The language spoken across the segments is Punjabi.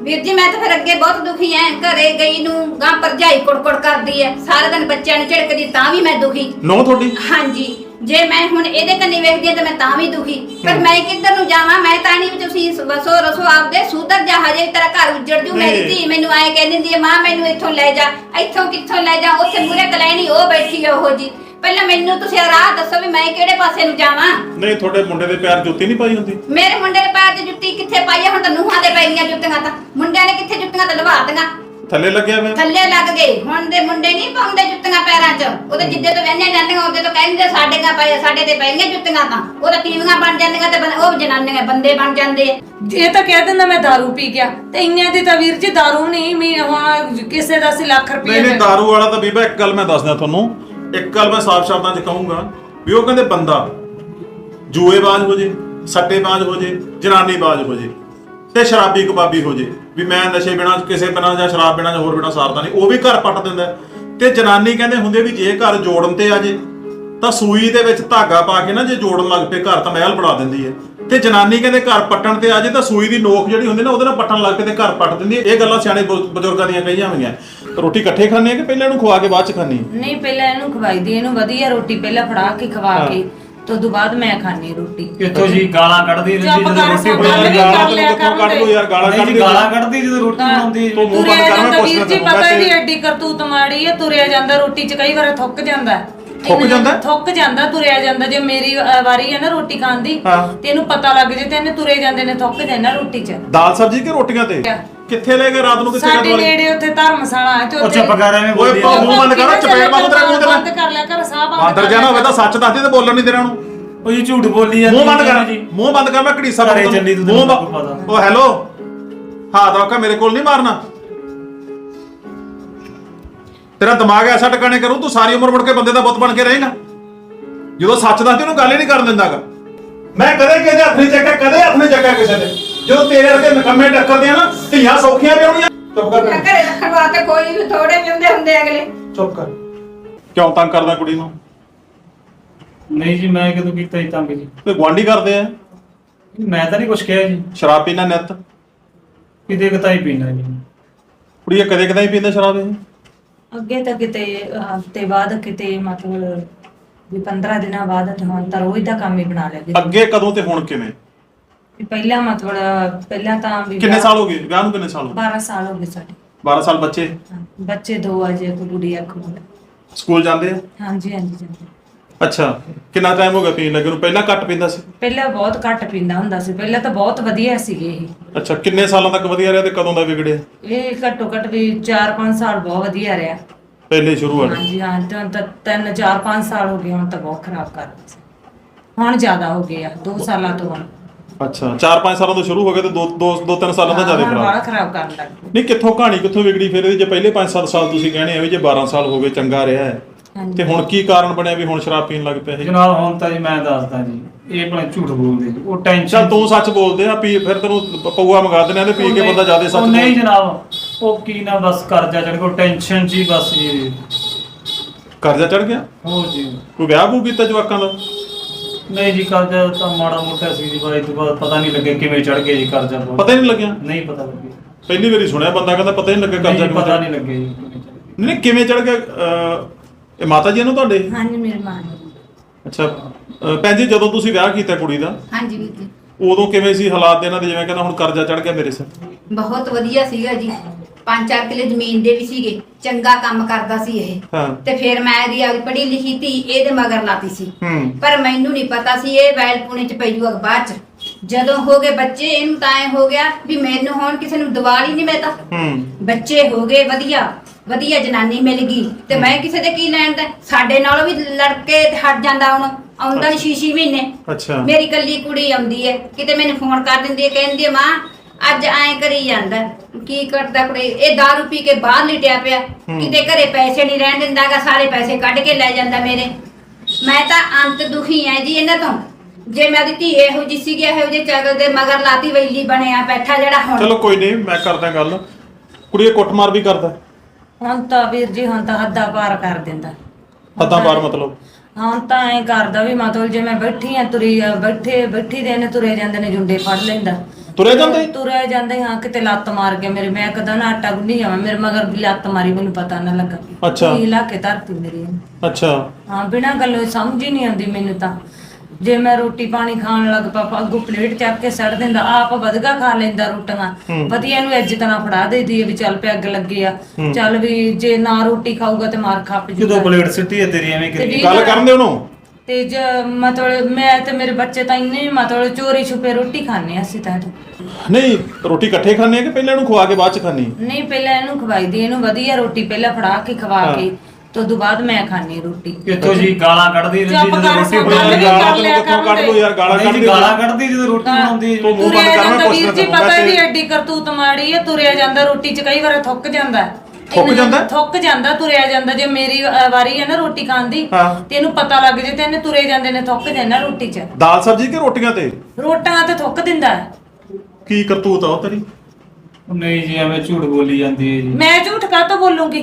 ਵੀਰ ਜੀ ਮੈਂ ਤਾਂ ਫਿਰ ਅੱਗੇ ਬਹੁਤ ਦੁਖੀ ਐ। ਘਰੇ ਗਈ ਨੂੰ ਗਾਂ ਪਰਜਾਈ ਕੁੜਕੁੜ ਕਰਦੀ ਐ। ਸਾਰਾ ਦਿਨ ਬੱਚਿਆਂ ਨੂੰ ਝਿੜਕਦੀ ਤਾਂ ਵੀ ਮੈਂ ਦੁਖੀ। ਨੋ ਤੁਹਾਡੀ? ਹਾਂਜੀ। ਜੇ ਮੈਂ ਹੁਣ ਇਹਦੇ ਕੰਨੀ ਵੇਖਦੀ ਹਾਂ ਤਾਂ ਮੈਂ ਤਾਂ ਵੀ ਦੁਖੀ। ਪਰ ਮੈਂ ਕਿੱਧਰ ਨੂੰ ਜਾਵਾਂ? ਮੈਂ ਤਾਂ ਨਹੀਂ ਤੁਸੀਂ ਵਸੋ ਰਸੋ ਆਪਦੇ ਸੁਧਰ ਜਾ ਹਜੇ ਤੇਰਾ ਘਰ ਉੱਜੜ ਜੂ। ਮੇਰੀ। ਧੀ ਮੈਨੂੰ ਆਏ ਕਹਿੰਦੀ ਹੁੰਦੀ ਹੈ ਮਾਂ ਮੈਨੂੰ ਇੱਥੋਂ ਲੈ ਜਾ। ਇੱਥੋਂ ਕਿੱਥੋਂ ਲੈ ਜਾ? ਉੱਥੇ ਮੂਰੇ ਕਲੈਣੀ ਉਹ ਬੈਠੀ ਉਹ ਜੀ ਪਹਿਲਾਂ ਮੈਨੂੰ ਤੁਸੀਂ ਰਾਹ ਦੱਸੋ ਵੀ ਮੈਂ ਕਿਹੜੇ ਪਾਸੇ ਨੂੰ ਜਾਵਾਂ ਨਹੀਂ ਤੁਹਾਡੇ ਮੁੰਡੇ ਦੇ ਪੈਰ ਜੁੱਤੀ ਨਹੀਂ ਪਾਈ ਹੁੰਦੀ ਮੇਰੇ ਮੁੰਡੇ ਦੇ ਪੈਰ 'ਚ ਜੁੱਤੀ ਕਿੱਥੇ ਪਾਈ ਆ ਹੁਣ ਤਾਂ ਨੂੰਹਾਂ ਦੇ ਪੈਣੀਆਂ ਜੁੱਤੀਆਂ ਤਾਂ ਮੁੰਡਿਆਂ ਨੇ ਕਿੱਥੇ ਜੁੱਤੀਆਂ ਤਾਂ ਲਵਾ ਦਿੱਤੀਆਂ ਥੱਲੇ ਲੱਗਿਆ ਮੈਂ ਥੱਲੇ ਲੱਗ ਗਏ ਹੁਣ ਦੇ ਮੁੰਡੇ ਨਹੀਂ ਪਾਉਂਦੇ ਜੁੱਤੀਆਂ ਪੈਰਾਂ 'ਚ ਉਹਦੇ ਜਿੱਦੇ ਤੋਂ ਵਹਿੰਦੀਆਂ ਜਾਂਦੀਆਂ ਉਹਦੇ ਤੋਂ ਕਹਿੰਦੇ ਸਾਡੇਗਾ ਪਏ ਸਾਡੇ ਤੇ ਪੈਣੀਆਂ ਜੁੱਤੀਆਂ ਤਾਂ ਉਹ ਤਾਂ ਟੀਵੀਆਂ ਬਣ ਜਾਂਦੀਆਂ ਤੇ ਬੰ- ਉਹ ਜਨਾਨੀਆਂ ਬੰਦੇ ਬਣ ਜਾਂਦੇ ਆ ਇਹ ਤਾਂ ਕਹਿ ਦਿੰਦਾ ਮੈਂ दारू ਪੀ ਗਿਆ ਤੇ ਇੰਨਿਆਂ ਦੀ ਤਾਂ ਵੀਰ ਜੀ दारू ਨਹੀਂ ਮੀ ਹੁਣ ਕਿਸੇ ਦਾ ਸੀ ਲੱਖ ਨਹੀਂ ਰੁਪਏ ਨਹੀਂ दारू ਵਾਲਾ ਤਾਂ ਬੀਬਾ ਇੱਕ ਗੱਲ ਮੈਂ ਦੱਸਦਾ ਤੁਹਾਨੂੰ ਇੱਕ ਗੱਲ ਮੈਂ ਸਾਫ਼ ਸ਼ਬਦਾਂ 'ਚ ਕਹੂੰਗਾ ਵੀ ਉਹ ਕਹਿੰਦੇ ਬੰਦਾ ਜੂਏਬਾਜ਼ ਹੋ ਜੇ, ਸੱਟੇਬਾਜ਼ ਹੋ ਜੇ, ਜਨਾਨੀਬਾਜ਼ ਹੋ ਜੇ ਤੇ ਸ਼ਰਾਬੀ ਕਬਾਬੀ ਹੋ ਜੇ। ਵੀ ਮੈਂ ਨਸ਼ੇ ਬਿਨਾਂ ਕਿਸੇ ਬਿਨਾਂ ਜਾਂ ਸ਼ਰਾਬ ਬਿਨਾਂ ਜਾਂ ਹੋਰ ਬਿਨਾਂ ਸਾਰਦਾ ਨਹੀਂ, ਉਹ ਵੀ ਘਰ ਪੱਟ ਦਿੰਦਾ ਤੇ ਜਨਾਨੀ ਕਹਿੰਦੇ ਹੁੰਦੇ ਵੀ ਜੇ ਘਰ ਜੋੜਨ ਤੇ ਆ ਜੇ, ਤਾਂ ਸੂਈ ਦੇ ਵਿੱਚ ਧਾਗਾ ਪਾ ਕੇ ਨਾ ਜੇ ਜੋੜਨ ਲੱਗ ਪਏ, ਘਰ ਤਾਂ ਮਹਿਲ ਬਣਾ ਦਿੰਦੀ ਹੈ। ਤੇ ਜਨਾਨੀ ਕਹਿੰਦੇ ਘਰ ਪੱਟਣ ਤੇ ਆ ਜੇ, ਤਾਂ ਸੂਈ ਦੀ ਨੋਕ ਜਿਹੜੀ ਹੁੰਦੀ ਨਾ, ਉਹਦੇ ਨਾਲ ਪੱਟਣ ਲੱਗ ਪਏ ਤੇ ਘਰ ਪੱਟ ਦਿੰਦੀ ਹੈ। ਇਹ ਗੱਲਾਂ ਸਿਆਣੇ ਬ- ਬਜ਼ੁਰਗਾਂ ਦੀਆਂ ਕਹੀਆਂ ਹੋਈਆਂ। ਰੋਟੀ ਇਕੱਠੇ ਖਾਣੇ ਆ ਕਿ ਪਹਿਲਾਂ ਇਹਨੂੰ ਖਵਾ ਕੇ ਬਾਅਦ ਚ ਖਾਣੀ ਨਹੀਂ ਪਹਿਲਾਂ ਇਹਨੂੰ ਖਵਾਈ ਦੀ ਇਹਨੂੰ ਵਧੀਆ ਰੋਟੀ ਪਹਿਲਾਂ ਫੜਾ ਕੇ ਖਵਾ ਕੇ ਤੇ ਉਦੋਂ ਬਾਅਦ ਮੈਂ ਖਾਣੀ ਰੋਟੀ। ਕਿੱਥੋਂ ਜੀ ਗਾਲਾਂ ਕੱਢਦੀ ਰਹਿੰਦੀ ਜਦੋਂ ਰੋਟੀ ਬਣਾਉਂਦੀ ਗਾਲਾਂ ਤੈਨੂੰ ਕਿੱਥੋਂ ਕੱਢ ਲਓ ਯਾਰ ਗਾਲਾਂ ਨਹੀਂ ਕੱਢ ਜੀ, ਦਿਓ ਗਾਲਾਂ ਕੱਢਦੀ ਜਦੋਂ ਰੋਟੀ ਬਣਾਉਂਦੀ ਤੂੰ ਮੂੰਹ ਬੰਦ ਤੁਰਿਆ ਕਰ ਮੈਂ ਜਾਂਦਾ ਵੀਰ ਜੀ ਪਤਾ ਨਹੀਂ ਐਡੀ ਕਰਤੂਤ ਮਾੜੀ ਹੈ ਤੁਰਿਆ ਜਾਂਦਾ ਰੋਟੀ 'ਚ ਕਈ ਵਾਰ ਥੁੱਕ ਜਾਂਦਾ। ਥੁੱਕ ਜਾਂਦਾ? ਥੁੱਕ ਜਾਂਦਾ ਤੁਰਿਆ ਜਾਂਦਾ ਜੇ ਮੇਰੀ ਵਾਰੀ ਹੈ ਨਾ ਰੋਟੀ ਖਾਣ ਦੀ। ਤੇ ਇਹਨੂੰ ਪਤਾ ਲੱਗ ਜੇ ਤੇ ਇਹਨੇ ਤੁਰੇ ਜਾਂਦੇ ਨੇ ਥੁੱਕ ਜਾਂਦਾ ਰੋਟੀ 'ਚ। ਦਾਲ ਸਬਜ਼ੀ ਕਿ ਰੋਟੀਆਂ ਤੇ? ਕਿੱਥੇ ਲੈ ਗਏ ਰਾਤ ਨੂੰ ਕਿੱਥੇ ਸਾਡੇ ਗਏ ਨੇੜੇ ਉੱਥੇ ਧਰਮਸ਼ਾਲਾ ਹੈ ਤੇ ਉਹ ਉੱਥੇ ਚੁੱਪ ਕਰ ਐਵੇਂ ਓਏ ਬੋਲਦੀ ਆ। ਮੂੰਹ ਬੰਦ ਕਰ ਚਪੇੜ ਮਾਰੂ ਤੇਰੇ ਮੂੰਹ ਤੇ ਬੰਦ ਮੈਂ ਕਰ ਲਿਆ ਕਰ ਸਾਹ ਬੰਦ ਕਰ ਜਾਣਾ ਹੋਵੇ ਤਾਂ ਸੱਚ ਦੱਸਦੀ ਤੇ ਬੋਲਣ ਨਹੀਂ ਦੇਣਾ ਉਹਨੂੰ। ਉਹ ਜੀ ਝੂਠ ਬੋਲੀ ਜਾਂਦੀ ਮੂੰਹ ਬੰਦ ਕਰ ਜੀ। ਮੂੰਹ ਬੰਦ ਕਰ ਮੈਂ ਘੜੀਸਾ ਘਰੇ ਮਾਰੂ ਚੱਲੀ ਤੂੰ, ਮੂੰਹ ਤੈਨੂੰ ਬੰਦ- ਪਤਾ। ਓ ਹੈਲੋ। ਹਾਂ ਦਵਾਕਾ ਮੇਰੇ ਕੋਲ ਨਹੀਂ ਮਾਰਨਾ। ਤੇਰਾ ਦਿਮਾਗ ਐਸਾ ਟਿਕਾਣੇ ਕਰੂ ਤੂੰ ਸਾਰੀ ਉਮਰ ਮੁੜ ਕੇ ਬੰਦੇ ਦਾ ਬੁੱਤ ਬਣ ਕੇ ਰਹੇਗਾ। ਜਦੋਂ ਸੱਚ ਦੱਸਦੀ ਉਹਨੂੰ ਗੱਲ ਹੀ ਨਹੀਂ ਕਰਨ ਦਿੰਦਾਗਾ। ਮੈਂ ਕਦੇ ਕਿਸੇ ਦੇ ਹੱਥ ਨਹੀਂ ਚੱਕਿਆ ਕਦੇ ਹੱਥ ਨਹੀਂ ਚੱਕਿਆ ਕਿਸੇ ਦੇ। ਜਦੋਂ ਤੇਰੇ ਵਰਗੇ ਨਕੰਮੇ ਟੱਕਰਦੇ ਆ ਨਾ ਧੀਆਂ ਸੌਖੀਆਂ ਵੀ ਆਉਣੀਆਂ ਚੁੱਪ ਕਰ ਘਰੇ ਰੱਖਣ ਵਾਸਤੇ ਕੋਈ ਵੀ ਥੋੜੇ ਵੀ ਹੁੰਦੇ ਹੁੰਦੇ ਅਗਲੇ। ਚੁੱਪ ਕਰ। ਕਿਉਂ ਤੰਗ ਕਰਦਾ ਕੁੜੀ ਨੂੰ? ਨਹੀਂ ਜੀ ਮੈਂ ਕਦੋਂ ਕੀਤਾ ਜੀ ਤੰਗ ਜੀ? ਤੇ ਗੁਆਂਢੀ ਕਰਦੇ ਆ? ਮੈਂ ਤਾਂ ਨਹੀਂ ਕੁਝ ਕਿਹਾ ਜੀ। ਸ਼ਰਾਬ ਪੀਣਾ ਨਿੱਤ? ਕਿਤੇ ਕਿਤਾ ਹੀ ਪੀਣਾ ਜੀ। ਕੁੜੀਆਂ ਕਦੇ ਕਦੇ ਹੀ ਪੀਂਦਾ ਸ਼ਰਾਬ ਇਹ? ਅੱਗੇ ਤਾਂ ਕਿਤੇ ਹਫ਼ਤੇ ਬਾਅਦ ਕਿਤੇ ਮਤਲਬ ਵੀ 15 ਦਿਨਾਂ ਬਾਅਦ ਤੇ ਹੁਣ ਤਾਂ ਰੋਜ਼ ਦਾ ਕੰਮ ਹੀ ਬਣਾ ਲਿਆ ਜੀ। ਅੱਗੇ ਕਦੋਂ ਤੇ ਹੁਣ ਕਿਵੇਂ? ਵੀ ਪਹਿਲਾਂ ਮਤਲਬ ਪਹਿਲਾਂ ਤਾਂ ਵੀ ਕਿੰਨੇ ਸਾਲ ਹੋ ਗਏ? ਵਿਆਹ ਨੂੰ ਕਿੰਨੇ ਸਾਲ ਹੋ 12 ਸਾਲ ਹੋ ਗਏ ਸਾਡੇ। ਗਏ 12 ਸਾਲ ਬੱਚੇ? ਹਾਂ, ਬੱਚੇ ਦੋ ਆ ਜੇ ਇੱਕ ਕੁੜੀ ਆ ਮੁੰਡਾ। ਸਕੂਲ ਜਾਂਦੇ ਆ? ਹਾਂਜੀ ਹਾਂਜੀ ਜਾਂਦੇ ਅੱਛਾ ਕਿੰਨਾ ਟਾਈਮ ਹੋ ਗਿਆ ਪੀਣ ਲੱਗੇ ਨੂੰ? ਪਹਿਲਾਂ ਘੱਟ ਪੀਂਦਾ ਸੀ? ਪਹਿਲਾਂ ਬਹੁਤ ਘੱਟ ਪੀਂਦਾ ਹੁੰਦਾ ਸੀ ਪਹਿਲਾਂ ਤਾਂ ਬਹੁਤ ਵਧੀਆ ਸੀਗੇ ਇਹ। ਅੱਛਾ ਕਿੰਨੇ ਸਾਲਾਂ ਤੱਕ ਵਧੀਆ ਰਿਹਾ ਤੇ ਕਦੋਂ ਦਾ ਵਿਗੜਿਆ? ਇਹ ਘੱਟੋ ਘੱਟ ਵੀ 4-5 ਸਾਲ ਬਹੁਤ ਵਧੀਆ ਰਿਹਾ। ਪਹਿਲੇ ਸ਼ੁਰੂ ਵਾਲਾ। ਹਾਂਜੀ ਹਾਂ ਤੇ ਤਾਂ 3 4-5 ਸਾਲ ਹੋ ਗਏ ਹੁਣ ਤਾਂ ਬਹੁਤ ਖਰਾਬ ਕਰ ਸੀ ਹੁਣ ਜ਼ਿਆਦਾ ਹੋ ਗਏ ਆ 2 ਸਾਲਾਂ ਤੋਂ ਹੁਣ। ਅੱਛਾ। 4-5 ਸਾਲਾਂ ਤੋਂ ਸ਼ੁਰੂ ਹੋ ਗਿਆ ਤੇ 2 2 2-3 ਸਾਲਾਂ ਦਾ ਜ਼ਿਆਦਾ ਖਰਾਬ। ਬੜਾ ਖਰਾਬ ਕਰਨ ਲੱਗ ਗਏ। ਨਹੀਂ ਕਿੱਥੋਂ ਕਹਾਣੀ ਕਿੱਥੋਂ ਵਿਗੜੀ ਫਿਰ? ਇਹਦੀ ਜੇ ਪਹਿਲੇ 5-7 ਸਾਲ ਤੁਸੀਂ ਕਹਿੰਦੇ ਆ ਵੀ ਜੇ 12 ਸਾਲ ਹੋ ਗਏ ਚੰਗਾ ਰਿਹਾ ਹੈ ਤੇ ਹੁਣ ਕੀ ਕਾਰਨ ਬਣਿਆ ਵੀ ਹੁਣ ਸ਼ਰਾਬ ਪੀਣ ਲੱਗ ਪਿਆ ਇਹ? ਜਨਾਬ ਹੁਣ ਤਾਂ ਜੀ ਮੈਂ ਦੱਸਦਾ ਜੀ ਇਹ ਭਲੇ ਝੂਠ ਬੋਲਦੇ ਜੀ ਉਹ ਟੈਨਸ਼ਨ ਚੱਲ ਤੂੰ ਸੱਚ ਬੋਲਦੇ ਆ ਪੀ ਫਿਰ ਤੈਨੂੰ ਪ- ਪਊਆ ਮੰਗਾ ਦਿੰਦੇ ਆ ਤੇ ਪੀ ਕੇ ਬੰਦਾ ਜ਼ਿਆਦਾ ਸੱਚ ਉਹ ਨਹੀਂ। ਜਨਾਬ ਉਹ ਕੀ ਨਾ ਬਸ ਕਰਜ਼ਾ ਚੜ ਕੋ ਟੈਨਸ਼ਨ ਜੀ ਬਸ ਜੀ ਕਰਜ਼ਾ ਚੜ ਗਿਆ? ਹੋ ਜੀ। ਕੋਈ ਵਿਆਹ ਵੂ ਕੀਤਾ ਜਵਾਕਾਂ ਦਾ? ਨਹੀਂ ਜੀ ਕਰਜ਼ਾ ਤਾਂ ਮਾੜਾ ਮੋਟਾ ਸੀ ਜੀ ਬਾਈ ਤੋਂ ਬਾਅਦ ਪਤਾ ਨਹੀਂ ਲੱਗਿਆ ਕਿਵੇਂ ਚੜ ਗਿਆ ਜੀ ਕਰਜ਼ਾ ਬਹੁਤ। ਪਤਾ ਹੀ ਨਹੀਂ ਲੱਗਿਆ? ਨਹੀਂ ਪਤਾ ਲੱਗਿਆ। ਪਹਿਲੀ ਵਾਰੀ ਸੁਣਿਆ ਬੰਦਾ ਕਹਿੰਦਾ ਪਤਾ ਹੀ ਨਹੀਂ ਲੱਗਿਆ ਕਰਜ਼ਾ ਨਹੀਂ ਪਤਾ ਨਹੀਂ ਲੱਗਿਆ ਜੀ ਕਿਵੇਂ ਚੜ੍ਹ ਗਿਆ। ਨਹੀਂ ਨਹੀਂ, ਕਿਵੇਂ ਚੜ ਗਿਆ? ਅਹ, ਇਹ ਮਾਤਾ ਜੀ ਨੂੰ ਤੁਹਾਡੇ? ਹਾਂਜੀ ਮੇਰੇ ਮਾਂ ਨੇ ਅੱਛਾ ਅਹ, ਭੈਣ ਜੀ ਜਦੋਂ ਤੁਸੀਂ ਵਿਆਹ ਕੀਤਾ ਕੁੜੀ ਦਾ ਹਾਂਜੀ ਵੀਰ ਜੀ। ਉਦੋਂ ਕਿਵੇਂ ਸੀ ਹਾਲਾਤ ਇਹਨਾਂ ਦੇ? ਜਿਵੇਂ ਕਹਿੰਦਾ ਹੁਣ ਕਰਜ਼ਾ ਚੜ ਗਿਆ ਮੇਰੇ ਸਿਰ। ਬਹੁਤ ਵਧੀਆ ਸੀਗਾ ਜੀ। ਪੰਜ ਚਾਰ ਕਿਲੇ ਜ਼ਮੀਨ ਦੇ ਵੀ ਸੀਗੇ ਚੰਗਾ ਕੰਮ ਕਰਦਾ ਸੀ ਇਹ। ਹਾਂ। ਤੇ ਫਿਰ ਮੈਂ ਇਹਦੀ ਆਪਦੀ ਪੜ੍ਹੀ ਲਿਖੀ ਧੀ ਇਹਦੇ ਮਗਰ ਲਾਤੀ ਸੀ। ਹੂੰ। ਪਰ ਮੈਨੂੰ ਨਹੀਂ ਪਤਾ ਸੀ ਇਹ ਵੈਲ ਪੁਣੇ ਚ ਪਈ ਜੂਗਾ ਬਾਅਦ ਚ। ਜਦੋਂ ਹੋ ਗਏ ਬੱਚੇ ਇਹਨੂੰ ਤਾਂ ਐ ਹੋ ਗਿਆ ਵੀ ਮੈਨੂੰ ਹੁਣ ਕਿਸੇ ਨੂੰ ਦਿਵਾਲ ਹੀ ਨਹੀਂ ਮੈਂ ਤਾਂ ਹੂੰ। ਬੱਚੇ ਹੋ ਗਏ ਵਧੀਆ ਵਧੀਆ ਜਨਾਨੀ ਮਿਲ ਗਈ। ਤੇ ਮੈਂ ਕਿਸੇ ਦੇ ਕੀ ਲੈਣ ਦਾ? ਸਾਡੇ ਨਾਲੋਂ ਵੀ ਲੜਕੇ ਤੇ ਹਟ ਜਾਂਦਾ ਹੁਣ ਆਉਂਦਾ ਨਹੀਂ ਛੇ ਮਹੀਨੇ। ਅੱਛਾ। ਮੇਰੀ ਕੱਲੀ ਕੁੜੀ ਆਉਂਦੀ ਹੈ ਕਿਤੇ ਮੈਨੂੰ ਫੋਨ ਕਰ ਦਿੰਦੀ ਹੈ ਕਹਿੰਦੀ ਹੈ ਮਾਂ ਅੱਜ ਐਂ ਕਰੀ ਜਾਂਦਾ। ਕੀ ਕਰਦਾ ਕੁੜੀ? ਇਹ दारू ਪੀ ਕੇ ਬਾਹਰ ਲਿਟਿਆ ਪਿਆ। ਕਿਤੇ ਘਰੇ ਪੈਸੇ ਨਹੀਂ ਰਹਿਣ ਦਿੰਦਾਗਾ ਸਾਰੇ ਪੈਸੇ ਕੱਢ ਕੇ ਲੈ ਜਾਂਦਾ ਮੇਰੇ। ਮੈਂ ਤਾਂ ਅੰਤ ਦੁਖੀ ਐ ਜੀ ਇਹਨਾਂ ਤੋਂ। ਜੇ ਮੈਂ ਉਹਦੀ ਧੀ ਇਹੋ ਜਿਹੀ ਸੀਗੀ ਇਹੋ ਜਿਹੇ ਚਗਲ ਦੇ ਮਗਰ ਲਾਤੀ ਵੈਲੀ ਬਣਿਆ ਬੈਠਾ ਜਿਹੜਾ ਹੁਣ। ਚਲੋ ਕੋਈ ਨਹੀਂ ਮੈਂ ਕਰਦਾ ਗੱਲ। ਕੁੜੀ ਇਹ ਕੁੱਟਮਾਰ ਵੀ ਕਰਦਾ। ਹੁਣ ਤਾਂ ਵੀਰ ਜੀ ਹੁਣ ਤਾਂ ਹੱਦਾਂ ਪਾਰ ਕਰ ਦਿੰਦਾ। ਹੱਦਾਂ ਪਾਰ ਮਤਲਬ? ਹੁਣ ਤਾਂ ਐ ਕਰਦਾ ਵੀ ਮਤਲਬ ਜੇ ਮੈਂ ਬੈਠੀ ਆ ਤੁਰੀ ਆ, ਬੈਠੇ ਬੈਠੀ ਦੇ ਨੇ ਤੁਰੇ ਜਾਂਦੇ ਨੇ ਜੁੰਡੇ ਫੜ ਲੈਂਦਾ। ਤੁਰਿਆ ਜਾਂਦਾ ਜੀ ਤੁਰਿਆ ਜਾਂਦਾ ਹੀ, ਹਾਂ ਕਿਤੇ ਲੱਤ ਮਾਰ ਗਿਆ ਮੇਰੇ ਮੈਂ ਕਦਾਂ ਨਾ ਆਟਾ ਗੁੰਨੀ ਜਾਵਾਂ ਮੇਰੇ ਮਗਰ ਵੀ ਲੱਤ ਮਾਰੀ ਮੈਨੂੰ ਪਤਾ ਨਾ ਲੱਗਾ। ਅੱਛਾ। ਕੀ ਲਾ ਕੇ ਧਰਤੀ ਮੇਰੀ। ਅੱਛਾ। ਹਾਂ ਬਿਨਾਂ ਗੱਲੋਂ ਸਮਝ ਹੀ ਨਹੀਂ ਆਉਂਦੀ ਮੈਨੂੰ ਤਾਂ। ਜੇ ਮੈਂ ਰੋਟੀ ਪਾਣੀ ਖਾਣ ਲੱਗ ਪਾ ਅੱਗੋਂ ਪਲੇਟ ਚੱਕ ਕੇ ਸੜ ਦਿੰਦਾ ਆਪ ਵਧਗਾ ਖਾ ਲੈਂਦਾ ਰੋਟੀਆਂ। ਵਧੀਆ ਇਹਨੂੰ ਇੱਜ਼ਤ ਨਾਲ ਫੜਾ ਦੇਦੀ ਵੀ ਚੱਲ ਪਿਆ ਅੱਗ ਲੱਗੇ ਆ। ਚੱਲ ਵੀ ਜੇ ਨਾ ਰੋਟੀ ਖਾਊਗਾ ਤੇ ਮਾਰ ਖੱਪ ਜਦੋਂ ਜੂਗਾ ਪਲੇਟ ਸਿੱਟੀ ਹੈ ਤੇਰੀ ਐਵੇਂ ਕਰੀ ਗੱਲ ਕਰਨ ਦੇ ਉਹਨੂੰ। ਤੇ ਜ ਮਤਲਬ ਮੈਂ ਤੇ ਮੇਰੇ ਬੱਚੇ ਤਾਂ ਇੰਨੇ ਮਤਲਬ ਚੋਰੀ ਛੁਪੇ ਰੋਟੀ ਖਾਣੇ ਆ ਅਸੀਂ ਤਾਂ ਨਹੀਂ ਰੋਟੀ ਇਕੱਠੇ ਖਾਣੇ ਆ ਕਿ ਪਹਿਲਾਂ ਇਹਨੂੰ ਖਵਾ ਕੇ ਬਾਅਦ ਚ ਖਾਣੀ ਨਹੀਂ ਪਹਿਲਾਂ ਇਹਨੂੰ ਖਵਾਈ ਦੀ ਇਹਨੂੰ ਵਧੀਆ ਰੋਟੀ ਪਹਿਲਾਂ ਫੜਾ ਕੇ ਖਵਾ ਕੇ ਤੋਂ ਤੋਂ ਬਾਅਦ ਮੈਂ ਖਾਣੀ ਰੋਟੀ। ਕਿੱਥੋਂ ਜੀ ਗਾਲਾਂ ਕੱਢਦੀ ਰਹਿੰਦੀ ਜਦੋਂ ਰੋਟੀ ਬਣਾਉਂਦੀ। ਗਾਲਾਂ ਕਿੱਥੋਂ ਕੱਢ ਲਓ ਯਾਰ ਗਾਲਾਂ ਨਹੀਂ ਕੱਢ ਗਾਲਾਂ ਕੱਢਦੀ ਜਦੋਂ ਰੋਟੀ ਬਣਾਉਂਦੀ। ਹੈ। ਤੂੰ ਮੂੰਹ ਬੰਦ ਤੁਰਿਆ ਕਰ ਮੈਂ ਜਾਂਦਾ ਪੁੱਛ ਵੀਰ ਜੀ ਪਤਾ ਵੈਸੇ- ਵੀ ਐਡੀ ਕਰਤੂਤ ਮਾੜੀ ਹੈ ਤੁਰਿਆ ਜਾਂਦਾ ਰੋਟੀ 'ਚ ਕਈ ਵਾਰ ਥੁੱਕ ਜਾਂਦਾ। ਹੈ। ਥੁੱਕ ਜਾਂਦਾ? ਥੁੱਕ ਜਾਂਦਾ ਤੁਰਿਆ ਜਾਂਦਾ ਜੇ ਮੇਰੀ ਅ, ਵਾਰੀ ਹੈ ਨਾ ਰੋਟੀ ਖਾਣ ਦੀ ਹਾਂ। ਤੇ ਇਹਨੂੰ ਪਤਾ ਲੱਗ ਜੇ ਤੇ ਇਹਨੇ ਤੁਰੇ ਜਾਂਦੇ ਨੇ ਥੁੱਕ ਜਾਣਾ ਰੋਟੀ 'ਚ ਦਾਲ ਸਬਜ਼ੀ ਕਿ ਰੋਟੀਆਂ ਤੇ ਰੋਟਾਂ ਤੇ ਥੁੱਕ ਦਿੰਦਾ ਹੈ। ਕੀ ਕਰਤੂਤ ਆ ਉਹ ਤੇਰੀ ਨਹੀਂ ਜੀ ਐਵੇਂ ਝੂਠ ਬੋਲੀ ਜਾਂਦੀ ਹੈ ਜੀ ਮੈਂ ਝੂਠ ਕਾਹਤੋਂ ਬੋਲੂੰਗੀ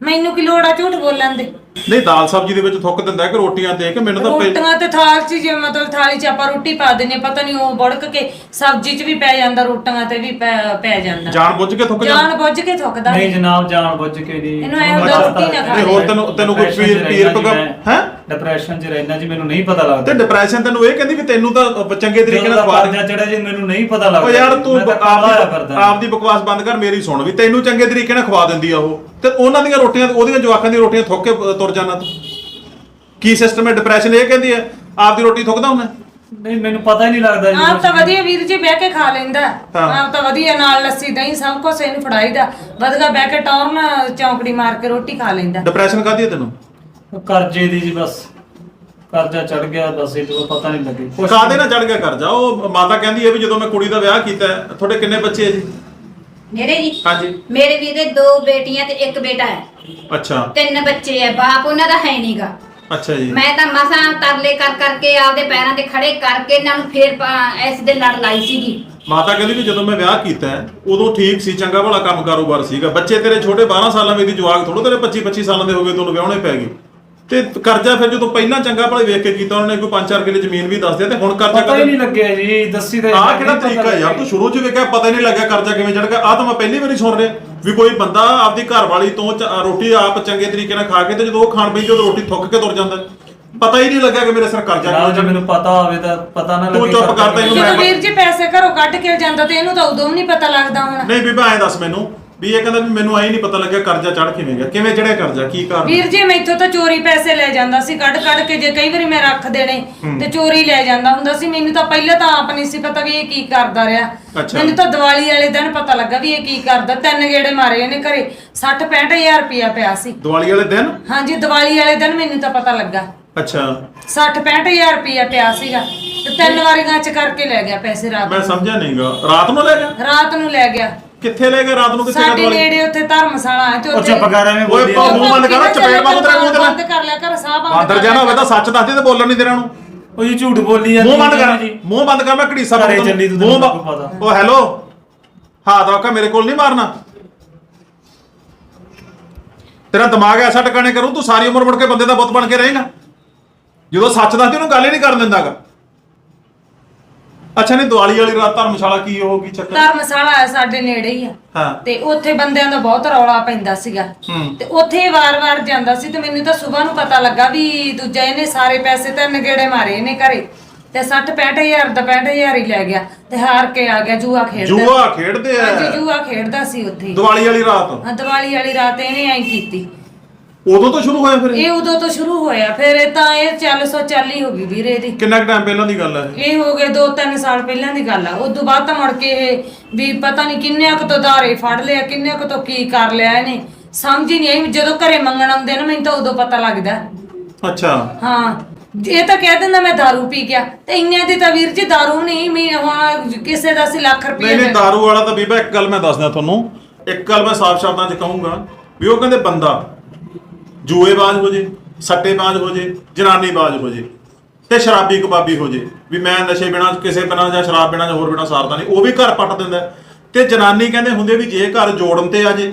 ਮੈਨੂੰ ਕੀ ਲੋੜ ਆ ਝੂਠ ਬੋਲਣ ਦੀ? ਨਹੀਂ ਦਾਲ ਸਬਜ਼ੀ ਦੇ ਵਿੱਚ ਥੁੱਕ ਦਿੰਦਾ ਕਿ ਰੋਟੀਆਂ ਤੇ ਕਿ ਮੈਨੂੰ ਤਾਂ ਪਹਿ- ਰੋਟੀਆਂ ਤੇ ਥਾਲ 'ਚ ਜਿਵੇਂ ਮਤਲਬ ਥਾਲੀ 'ਚ ਆਪਾਂ ਰੋਟੀ ਪਾ ਦਿੰਨੇ ਪਤਾ ਨਹੀਂ ਉਹ ਬੜਕ ਕੇ ਸਬਜ਼ੀ 'ਚ ਵੀ ਪੈ ਜਾਂਦਾ ਰੋਟੀਆਂ ਤੇ ਵੀ ਪੈ ਪੈ ਜਾਂਦਾ। ਜਾਣ ਬੁੱਝ ਕੇ ਥੁੱਕ ਜਾਂਦਾ? ਜਾਣ ਬੁੱਝ ਕੇ ਥੁੱਕਦਾ ਨਹੀਂ ਜਨਾਬ ਜਾਣ ਬੁੱਝ ਕੇ ਨਹੀਂ ਇਹਨੂੰ ਐਂ ਹੁੰਦਾ ਰੋਟੀ ਨਾ ਖਾ ਨਹੀਂ ਹੋਰ ਤੈਨੂੰ ਤੈਨੂੰ ਕੋਈ ਪੀਰ ਪੀਰ ਪਗਾ ਹੈ? ਡਿਪਰੈਸ਼ਨ 'ਚ ਰਹਿਣਾ ਜੀ ਮੈਨੂੰ ਨਹੀਂ ਪਤਾ ਲੱਗਦਾ। ਤੇ ਡਿਪਰੈਸ਼ਨ ਤੈਨੂੰ ਇਹ ਕਹਿੰਦੀ ਵੀ ਤੈਨੂੰ ਤਾਂ ਚੰਗੇ ਤਰੀਕੇ ਨਾਲ ਖਵਾ ਦੇ ਕਰਜ਼ਾ ਚੜਿਆ ਜੀ ਮੈਨੂੰ ਨਹੀਂ ਪਤਾ ਲੱਗਦਾ ਓ ਯਾਰ ਤੂੰ ਮੈਂ ਤਾਂ ਕਾਲਾ ਹੋਇਆ ਆਪਦੀ ਫਿਰਦਾ। ਆਪਦੀ ਬਕਵਾਸ ਬੰਦ ਕਰ ਮੇਰੀ ਸੁਣ ਵੀ ਤੈਨੂੰ ਚੰਗੇ ਤਰੀਕੇ ਨਾਲ ਖਵਾ ਦਿੰਦੀ ਆ ਉਹ। ਤੇ ਉਹਨਾਂ ਦੀਆਂ ਰੋਟੀਆਂ ਉਹਦੀਆਂ ਜਵਾਕਾਂ ਦੀਆਂ ਰੋਟੀਆਂ ਥੁੱਕ ਕੇ ਅ, ਤੁਰ ਜਾਣਾ ਤੂੰ। ਕੀ ਸਿਸਟਮ ਹੈ? ਡਿਪਰੈਸ਼ਨ ਇਹ ਕਹਿੰਦੀ ਹੈ ਆਪਦੀ ਰੋਟੀ ਥੁੱਕਦਾ ਹੁੰਦਾ? ਨਹੀਂ ਮੈਨੂੰ ਪਤਾ ਹੀ ਨਹੀਂ ਲੱਗਦਾ ਜੀ ਆਪ ਤਾਂ ਵਧੀਆ ਵੀਰ ਜੀ ਬਹਿ ਕੇ ਖਾ ਲੈਂਦਾ। ਹਾਂ। ਆਪ ਤਾਂ ਵਧੀਆ ਨਾਲ ਲੱਸੀ ਦਹੀਂ ਸਭ ਕੁਝ ਇਹਨੂੰ ਫੜਾਈਦਾ। ਵਧਗਾ ਬਹਿ ਕੇ ਟੌਰਨ ਚੌਂਕੜੀ ਮਾਰ ਕੇ ਰੋਟੀ ਖਾ ਲੈਂਦਾ। ਡਿਪਰੈਸ਼ਨ ਕਾਦੀ ਹੈ ਤੈਨੂੰ? ਉਹ ਕਰਜ਼ੇ ਦੀ ਜੀ ਬਸ। ਕਰਜ਼ਾ ਚੜ ਗਿਆ ਬਸ ਇਹ ਤੋਂ ਪਤਾ ਨਹੀਂ ਲੱਗੇ। ਕੁਛ ਕਾਦੇ ਨਾਲ ਚੜ ਗਿਆ ਕਰਜ਼ਾ? ਉਹ ਮਾਤਾ ਕਹਿੰਦੀ ਹੈ ਵੀ ਜਦੋਂ ਮੈਂ ਕੁੜੀ ਦਾ ਵਿਆਹ ਕੀਤਾ ਹੈ, ਤੁਹਾਡੇ ਕਿੰਨੇ ਬੱਚੇ ਹੈ ਜੀ? ਮੇਰੇ ਜੀ? ਹਾਂਜੀ। ਮੇਰੇ ਵੀ ਦੇ ਦੋ ਬੇਟੀਆਂ ਤੇ ਇੱਕ ਬੇਟਾ ਹੈ। ਅੱਛਾ। ਤਿੰਨ ਬੱਚੇ ਹੈ ਬਾਪ ਉਹਨਾਂ ਦਾ ਹੈ ਨਹੀਂਗਾ ਅੱਛਾ ਜੀ। ਮੈਂ ਤਾਂ ਮਸਾਂ ਤਰਲੇ ਕਰ ਕਰਕੇ ਆਪਦੇ ਪੈਰਾਂ ਤੇ ਖੜੇ ਕਰਕੇ ਇਹਨਾਂ ਨੂੰ ਫੇਰ ਪਾ- ਇਸ ਦੇ ਲੜ ਲਾਈ ਸੀਗੀ। ਮਾਤਾ ਕਹਿੰਦੀ ਵੀ ਜਦੋਂ ਮੈਂ ਵਿਆਹ ਕੀਤਾ ਹੈ, ਉਦੋਂ ਠੀਕ ਸੀ ਚੰਗਾ ਭਲਾ ਕੰਮ ਕਾਰੋਬਾਰ ਸੀਗਾ। ਬੱਚੇ ਤੇਰੇ ਛੋਟੇ 12 ਸਾਲਾਂ ਦੇ ਦੀ ਜਵਾਕ ਥੋੜੋ ਤੇਰੇ 25 25 ਸਾਲਾਂ ਦੇ ਹੋ ਗਏ ਤੁਹਾਨੂੰ ਵਿਆਹਣੇ ਪੈ ਗਏ। ਤੇ ਕਰਜ਼ਾ ਫਿਰ ਜਦੋਂ ਪਹਿਲਾਂ ਚੰਗਾ ਭਲਾ ਵੇਖ ਕੇ ਕੀਤਾ ਉਹਨਾਂ ਨੇ ਕੋਈ 5-4 ਕਿੱਲੇ ਜ਼ਮੀਨ ਵੀ ਦੱਸ ਦਿਆ ਤੇ ਹੁਣ ਕਰਜ਼ਾ ਪਤਾ ਹੀ ਨਹੀਂ ਲੱਗਿਆ ਜੀ ਦੱਸੀ ਤਾਂ ਆਹ ਕਿਹੜਾ ਤਰੀਕਾ ਯਾਰ ਤੂੰ ਸ਼ੁਰੂ 'ਚ ਵੇਖਿਆ ਪਤਾ ਹੀ ਨਹੀਂ ਲੱਗਿਆ ਕਰਜ਼ਾ ਕਿਵੇਂ ਚੜ ਗਿਆ ਆ ਤਾਂ ਮੈਂ ਪਹਿਲੀ ਵਾਰੀ ਸੁਣ ਰਿਹਾ ਵੀ ਕੋਈ ਬੰਦਾ ਆਪਦੀ ਘਰ ਵਾਲੀ ਤੋਂ ਰੋਟੀ ਆਪ ਚੰਗੇ ਤਰੀਕੇ ਨਾਲ ਖਾ ਕੇ ਤੇ ਜਦੋਂ ਉਹ ਖਾਣ ਬੈਠੀ ਉਦੋਂ ਰੋਟੀ ਥੁੱਕ ਕੇ ਤੁਰ ਜਾਂਦਾ। ਪਤਾ ਹੀ ਨਹੀਂ ਲੱਗਿਆ ਕਿ ਮੇਰੇ ਸਿਰ ਕਰਜ਼ਾ ਕਿਵੇਂ ਜੇ ਮੈਨੂੰ ਪਤਾ ਹੋਵੇ ਤਾਂ ਪਤਾ ਨਾ ਤੂੰ ਲੱਗੇ ਚੁੱਪ ਕਰਜ਼ਾ ਕਰ ਤੈਨੂੰ ਜਦੋਂ ਮੈਂ- ਵੀਰ ਜੀ ਪੈਸੇ ਘਰੋਂ ਕੱਢ ਕੇ ਜਾਂਦਾ ਤੇ ਇਹਨੂੰ ਤਾਂ ਉਦੋਂ ਵੀ ਨਹੀਂ ਪਤਾ ਲੱਗਦਾ ਹੁਣ। ਨਹੀਂ ਬੀਬਾ ਐਂ ਦੱਸ ਮੈਨੂੰ ਵੀ ਇਹ ਕਹਿੰਦਾ ਵੀ ਮੈਨੂੰ ਐਂ ਨਹੀਂ ਪਤਾ ਲੱਗਿਆ ਕਰਜ਼ਾ ਚੜ ਕਿਵੇਂ ਗਿਆ ਕਿਵੇਂ ਚੜਿਆ ਕਰਜ਼ਾ ਕੀ ਕਾਰਨ? ਵੀਰ ਜੀ ਮੈਥੋਂ ਤਾਂ ਚੋਰੀ ਪੈਸੇ ਲੈ ਜਾਂਦਾ ਸੀ ਕੱਢ ਕੱਢ ਕੇ ਜੇ ਕਈ ਵਾਰੀ ਮੈਂ ਰੱਖ ਦੇਣੇ ਤੇ ਚੋਰੀ ਲੈ ਜਾਂਦਾ ਹੁੰਦਾ ਸੀ। ਮੈਨੂੰ ਤਾਂ ਪਹਿਲਾਂ ਤਾਂ ਆਪ ਨਹੀਂ ਸੀ ਪਤਾ ਵੀ ਇਹ ਕੀ ਕਰਦਾ ਰਿਹਾ। ਅੱਛਾ। ਮੈਨੂੰ ਤਾਂ ਦੀਵਾਲੀ ਵਾਲੇ ਦਿਨ ਪਤਾ ਲੱਗਾ ਵੀ ਇਹ ਕੀ ਕਰਦਾ। ਤਿੰਨ ਗੇੜੇ ਮਾਰੇ ਇਹਨੇ ਘਰੇ 60 65000 ਰੁਪਇਆ ਪਿਆ ਸੀ। ਦੀਵਾਲੀ ਵਾਲੇ ਦਿਨ? ਹਾਂਜੀ ਦੀਵਾਲੀ ਵਾਲੇ ਦਿਨ ਮੈਨੂੰ ਤਾਂ ਪਤਾ ਲੱਗਾ। ਅੱਛਾ। 60 65000 ਰੁਪਇਆ ਪਿਆ ਸੀਗਾ। ਤੇ ਤਿੰਨ ਵਾਰੀਆਂ ਚ ਕਰਕੇ ਲੈ ਗਿਆ ਪੈਸੇ ਰਾਤ ਮੈਂ ਸਮਝਿਆ ਨਹੀਂਗਾ ਰਾਤ ਨੂੰ ਲੈ ਗਿਆ? ਰਾਤ ਨੂੰ ਲੈ ਗਿਆ। ਕਿੱਥੇ ਲੈ ਗਿਆ ਰਾਤ ਨੂੰ ਕਿੱਥੇ ਗਿਆ ਸਾਡੇ ਨੇੜੇ ਉੱਥੇ ਧਰਮਸ਼ਾਲਾ ਹੈ ਤੇ ਉੱਥੇ ਚੁੱਪ ਕਰ ਐਵੇਂ ਓਏ ਬੋਲਦੀ ਆ। ਮੂੰਹ ਬੰਦ ਕਰ ਚਪੇੜ ਮਾਰੂ ਤੇਰੇ ਮੂੰਹ ਤੇ ਬੰਦ ਮੈਂ ਕਰ ਲਿਆ ਕਰ ਸਾਹ ਬੰਦ ਬਾਂਦਰ ਕਰ ਜਾਣਾ ਹੋਵੇ ਤਾਂ ਸੱਚ ਦੱਸਦੀ ਤੇ ਬੋਲਣ ਨਹੀਂ ਦੇਣਾ ਨੂੰ ਉਹ ਜੀ ਝੂਠ ਬੋਲੀ ਜਾਂਦੀ ਮੂੰਹ ਬੰਦ ਹੈ ਕਰ ਜੀ। ਮੂੰਹ ਬੰਦ ਕਰ ਮੈਂ ਘੜੀਸਾ ਘਰੇ ਪਾਉਂਦਾ ਚੱਲੀ ਤੂੰ, ਮੂੰਹ ਤੈਨੂੰ ਬੰਦ- ਪਤਾ। ਉਹ ਹੈਲੋ। ਹਾਂ ਦਵਾਕਾ ਮੇਰੇ ਕੋਲ ਨਹੀਂ ਮਾਰਨਾ। ਤੇਰਾ ਦਿਮਾਗ ਐਸਾ ਟਿਕਾਣੇ ਕਰੂ ਤੂੰ ਸਾਰੀ ਉਮਰ ਮੁੜ ਕੇ ਬੰਦੇ ਦਾ ਬੁੱਤ ਬਣ ਕੇ ਰਹੇਗਾ। ਜਦੋਂ ਸੱਚ ਦੱਸਦੀ ਉਹਨੂੰ ਗੱਲ ਹੀ ਨਹੀਂ ਕਰਨ ਦਿੰਦਾਗਾ। ਅੱਛਾ ਨਹੀਂ ਦੀਵਾਲੀ ਵਾਲੀ ਰਾਤ ਧਰਮਸ਼ਾਲਾ ਕੀ ਉਹ ਕੀ ਚੱਕਰ? ਧਰਮਸ਼ਾਲਾ ਹੈ ਸਾਡੇ ਨੇੜੇ ਹੀ ਆ। ਹਾਂ। ਤੇ ਉੱਥੇ ਬੰਦਿਆਂ ਦਾ ਬਹੁਤ ਰੌਲਾ ਪੈਂਦਾ ਸੀਗਾ। ਹੂੰ। ਤੇ ਉੱਥੇ ਵਾਰ-ਵਾਰ ਜਾਂਦਾ ਸੀ ਤੇ ਮੈਨੂੰ ਤਾਂ ਸਵੇਰ ਨੂੰ ਪਤਾ ਲੱਗਾ ਵੀ ਦੂਜਾ ਇਹਨੇ ਸਾਰੇ ਪੈਸੇ ਤਾਂ ਨਗੇੜੇ ਮਾਰੇ ਇਹਨੇ ਘਰੇ। ਤੇ 60 65000 ਦਾ 65000 ਹੀ ਲੈ ਗਿਆ ਤੇ ਹਾਰ ਕੇ ਆ ਗਿਆ ਜੂਆ ਖੇਡਦਾ ਜੂਆ ਖੇਡਦੇ ਆ। ਹਾਂਜੀ ਜੂਆ ਖੇਡਦਾ ਸੀ ਉੱਥੇ। ਹੀ। ਦੀਵਾਲੀ ਵਾਲੀ ਰਾਤ? ਹਾਂ ਦੀਵਾਲੀ ਵਾਲੀ ਰਾਤ ਇਹਨੇ ਐਂ ਕੀਤੀ। ਉਦੋਂ ਤੋਂ ਸ਼ੁਰੂ ਹੋਇਆ ਫਿਰ ਇਹ? ਇਹ ਉਦੋਂ ਤੋਂ ਸ਼ੁਰੂ ਹੋਇਆ ਫਿਰ ਇਹ ਤਾਂ ਇਹ ਚੱਲ ਸੋ ਚੱਲ ਹੀ ਹੋ ਗਈ ਵੀਰੇ ਦੀ ਕਿੰਨਾ ਕੁ ਟਾਈਮ ਪਹਿਲਾਂ ਦੀ ਗੱਲ ਹੈ ਇਹ? ਇਹ ਹੋ ਗਏ 2-3 ਸਾਲ ਪਹਿਲਾਂ ਦੀ ਗੱਲ ਆ ਉਸ ਤੋਂ ਬਾਅਦ ਤਾਂ ਮੁੜ ਕੇ ਇਹ ਵੀ ਪਤਾ ਨਹੀਂ ਕਿੰਨੇ ਕੁ ਤੋਂ ਧਾਰੇ ਫੜ ਲਿਆ ਕਿੰਨੇ ਕੁ ਤੋਂ ਕੀ ਕਰ ਲਿਆ ਇਹਨੇ ਸਮਝ ਹੀ ਨਹੀਂ ਆਈ ਜਦੋਂ ਘਰੇ ਮੰਗਣ ਆਉਂਦੇ ਨਾ ਮੈਨੂੰ ਤਾਂ ਉਦੋਂ ਪਤਾ ਲੱਗਦਾ ਅੱਛਾ ਹਾਂ ਇਹ ਤਾਂ ਕਹਿ ਦਿੰਦਾ ਮੈਂ दारू ਪੀ ਗਿਆ ਤੇ ਇੰਨਿਆਂ ਦੀ ਤਾਂ ਵੀਰ ਜੀ दारू ਨਹੀਂ ਮੈਂ ਹੁਣ ਕਿਸੇ ਦਾ ਸੀ ਲੱਖ ਨਹੀਂ ਰੁਪਏ ਨਹੀਂ दारू ਵਾਲਾ ਤਾਂ ਬੀਬਾ ਇੱਕ ਗੱਲ ਮੈਂ ਦੱਸਦਾ ਤੁਹਾਨੂੰ ਇੱਕ ਗੱਲ ਮੈਂ ਸਾਫ਼ ਸ਼ਬਦਾਂ 'ਚ ਕਹੂੰਗਾ ਵੀ ਉਹ ਕਹਿੰਦੇ ਬੰਦਾ ਜੂਏਬਾਜ਼ ਹੋ ਜੇ, ਸੱਟੇਬਾਜ਼ ਹੋ ਜੇ, ਜਨਾਨੀਬਾਜ਼ ਹੋ ਜੇ ਤੇ ਸ਼ਰਾਬੀ ਕਬਾਬੀ ਹੋ ਜੇ। ਵੀ ਮੈਂ ਨਸ਼ੇ ਬਿਨਾਂ ਕਿਸੇ ਬਿਨਾਂ ਜਾਂ ਸ਼ਰਾਬ ਬਿਨਾਂ ਜਾਂ ਹੋਰ ਬਿਨਾਂ ਸਾਰਦਾ ਨਹੀਂ, ਉਹ ਵੀ ਘਰ ਪੱਟ ਦਿੰਦਾ ਤੇ ਜਨਾਨੀ ਕਹਿੰਦੇ ਹੁੰਦੇ ਵੀ ਜੇ ਘਰ ਜੋੜਨ ਤੇ ਆ ਜੇ,